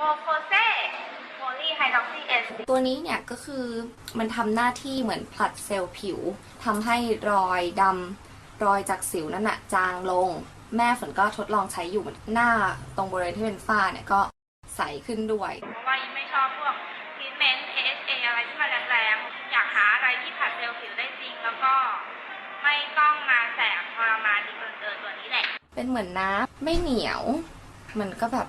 โมโคเซโพลีไฮดรอกซีเอสตัวนี้เนี่ยก็คือมันทำหน้าที่เหมือนผลัดเซลล์ผิวทำให้รอยดำรอยจากสิวนั่นน่ะจางลง แม่ฝนก็ทดลองใช้อยู่หน้าตรงบริเวณที่เป็นฝ้าเนี่ยก็ใสขึ้นด้วย เพราะว่ายิ่งไม่ชอบพวกทรีทเมนต์ AHA อะไรที่มันแรงๆ อยากหาอะไรที่ผัดเซลล์ผิวได้จริง แล้วก็ไม่ต้องมาแสบทรมานดีกเกินเกินตัวนี้แหละ เป็นเหมือนน้ำไม่เหนียว มันก็แบบ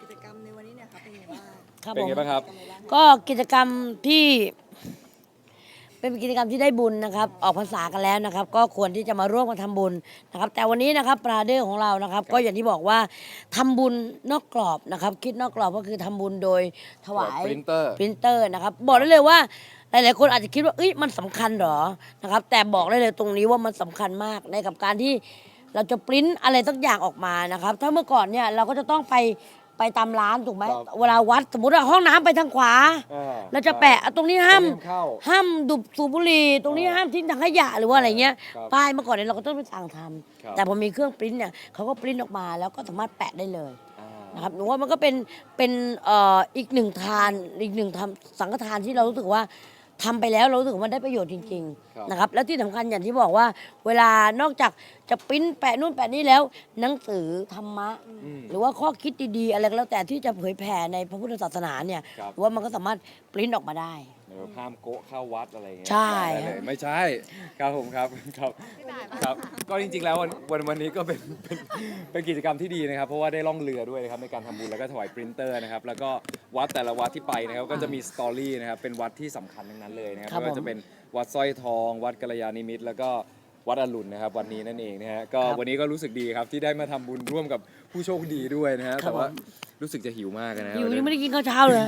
ใครับเป็นผมไงบ้างครับก็กิจกรรมที่ เป็นกิจกรรมที่ได้บุญนะครับ ออกพรรษากันแล้วนะครับ ก็ควรที่จะมาร่วมกันทำบุญนะครับ แต่วันนี้นะครับปราเดอร์ของเรานะครับ ก็อย่างที่บอกว่าทำบุญนอกกรอบนะครับ คิดนอกกรอบก็คือทำบุญโดยถวาย ปรินเตอร์ ปรินเตอร์นะครับบอกได้เลยว่าหลาย ๆ คนอาจจะคิดว่าเอ้ยมันสำคัญเหรอนะครับ แต่บอกได้เลยตรงนี้ว่ามันสำคัญมากในกับการที่เราจะปริ้นอะไรสักอย่างออกมานะครับ ถ้าเมื่อก่อนเนี่ยเราก็จะต้องไป ไปตามร้านถูกไหมครับ เวลาวัดสมมติว่าห้องน้ำไปทางขวาอ่าเราจะแปะตรงนี้ห้าม ต้องเข้า ห้ามดูดสูบบุหรี่ตรงนี้อ่าห้ามทิ้งถังขยะหรือว่าอะไรเงี้ยครับป้ายเมื่อก่อนเนี่ยเราก็ต้องไปสั่งทครับำแต่พอมีเครื่องปริ้นเนี่ยเขาก็ปริ้นออกมาแล้วก็สามารถแปะได้เลยอ่านะครับหนูว่ามันก็เป็นเป็นเอ่ออีกหนึ่งทานอีกหนึ่งทำสังฆทานที่เรารู้สึกว่าทำไปแล้วเรารู้สึกว่ามันได้ประโยชน์จริงครับๆนะครับ แล้วที่สำคัญอย่างที่บอกว่าเวลานอกจาก จะปริ้นแปะนู่นแปะนี่แล้ว หนังสือธรรมะ อืม หรือว่าข้อคิดดีๆ อะไรก็แล้วแต่ที่จะเผยแผ่ในพระพุทธศาสนาเนี่ยครับหนูว่ามันก็สามารถปริ้นออกมาได้เดี๋ยวห้ามโกะเข้าวัดอะไรอย่างเงี้ยใช่ ได้เลยไม่ใช่ครับผมครับครับครับ ก็จริงๆแล้ววันวันวันนี้ก็เป็นเป็นเป็นกิจกรรมที่ดีนะครับ เพราะว่าได้ล่องเรือด้วยนะครับในการทำบุญแล้วก็ถวายปรินเตอร์นะครับ แล้วก็วัดแต่ละวัดที่ไปนะครับก็จะมีสตอรี่นะครับเป็นวัดที่สำคัญทั้งนั้นเลยนะครับครับไม่ว่าจะเป็นวัดสร้อยทอง วัดกัลยาณิมิตร แล้วก็ วัดอรุณนะครับวันนี้นั่นเองนะฮะก็วันนี้ก็รู้สึกดีครับที่ได้มาทำบุญร่วมกับผู้โชคดีด้วยนะฮะแต่ว่ารู้สึกจะหิวมากนะฮะอยู่วันยังนี้ไม่ได้กินข้าวเช้าเลย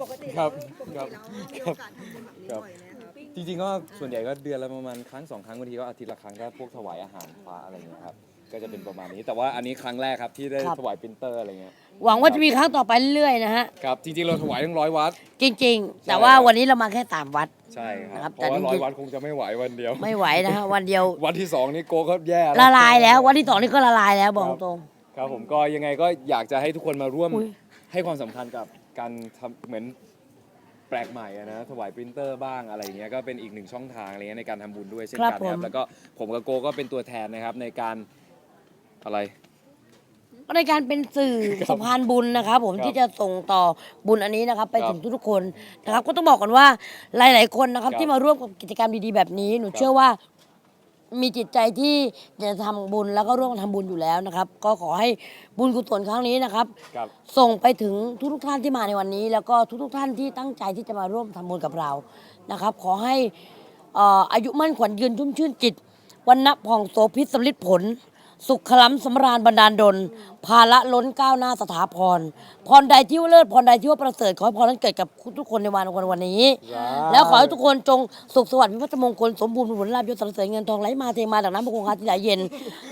ปกติครับปกครับติแล้วมีโอกาสทำบุญแบบนี้บ่อยไหมครับจริงๆก็ส่วนใหญ่ก็เดือนละประมาณครั้งสองครั้งบางทีก็อาทิตย์ละครั้งก็พวกถวายอาหารพระอะไรอย่างเงี้ยครับ ก็จะเป็นประมาณนี้ แต่ว่าอันนี้ครั้งแรกครับที่ได้ครับ ถวายปรินเตอร์อะไรเงี้ยหวังว่าจะมีครั้งต่อไปเรื่อยๆนะฮะ ครับจริงๆเราถวายทั้งร้อยวัด จริง ๆ แต่ว่าวันนี้เรามาแค่สามวัด ใช่คครัรับบเพแต่ราะว่าจริงๆ ร้อยวัดคงจะไม่ไหววันเดียว ไม่ไหวนะฮะ วันเดียววันที่สองนี่โกก็แย่ละลายแล้ว วันที่สองนี่ก็ละลายแล้วบอกตรง ครับผมก็ยังไงก็อยากจะให้ทุกคนมาร่วมอุ๊ย ให้ความสำคัญกับการทำเหมือนแปลกใหม่อะนะถวายปรินเตอร์บ้างอะไรอย่างเงี้ยก็เป็นอีกหนึ่งช่องทางอะไรเงี้ยในการทำบุญด้วยเช่นครับกันนะครับผมแล้วก็ผมกับโกก็เป็นตัวแทนนะครับในการ อะไรก็ในการเป็นสื่อครับสะพานบุญนะครับ ผมครับที่จะส่งต่อบุญอันนี้นะครับ ไปครับถึงทุกๆคนนะครับ ก็ต้องบอกก่อนว่าหลาย ๆ คนนะครับ ครับที่มาร่วมกับกิจกรรมดีๆแบบนี้ หนูครับ เชื่อว่ามีจิตใจที่อยากจะทำบุญแล้วก็ร่วมกันทำบุญอยู่แล้วนะครับ ก็ขอให้บุญกุศลครั้งนี้นะครับ ครับ ส่งไปถึงทุกๆท่านที่มาในวันนี้ แล้วก็ทุกๆท่านที่ตั้งใจที่จะมาร่วมทำบุญกับเรานะครับ ขอให้เอ่ออายุมั่นขวัญยืนชุ่มชื่นจิตวันณะผ่องโสพิษสำลิดผล สุขล้ำสำราญบันดาลดลภาละล้นก้าวหน้าสถาพร พรใดที่ว่าเลิศพรใดที่ว่าประเสริฐขอให้พรนั้นเกิดกับทุกคนในวันวันวันนี้ แล้วขอให้ทุกคนจงสุขสวัสดิ์พิพัฒนมงคลสมบูรณ์ผลลาภยศสรรเสริญเงินทองไหลมาเทมาจากน้ำพระคงคาที่ไหลเย็น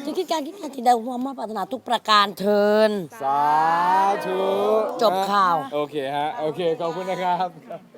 จะคิดการคิดการจินใดความมาปรารถนาทุกประการเทิน สาธุจบข่าว โอเคฮะ โอเค ขอบคุณนะครับเ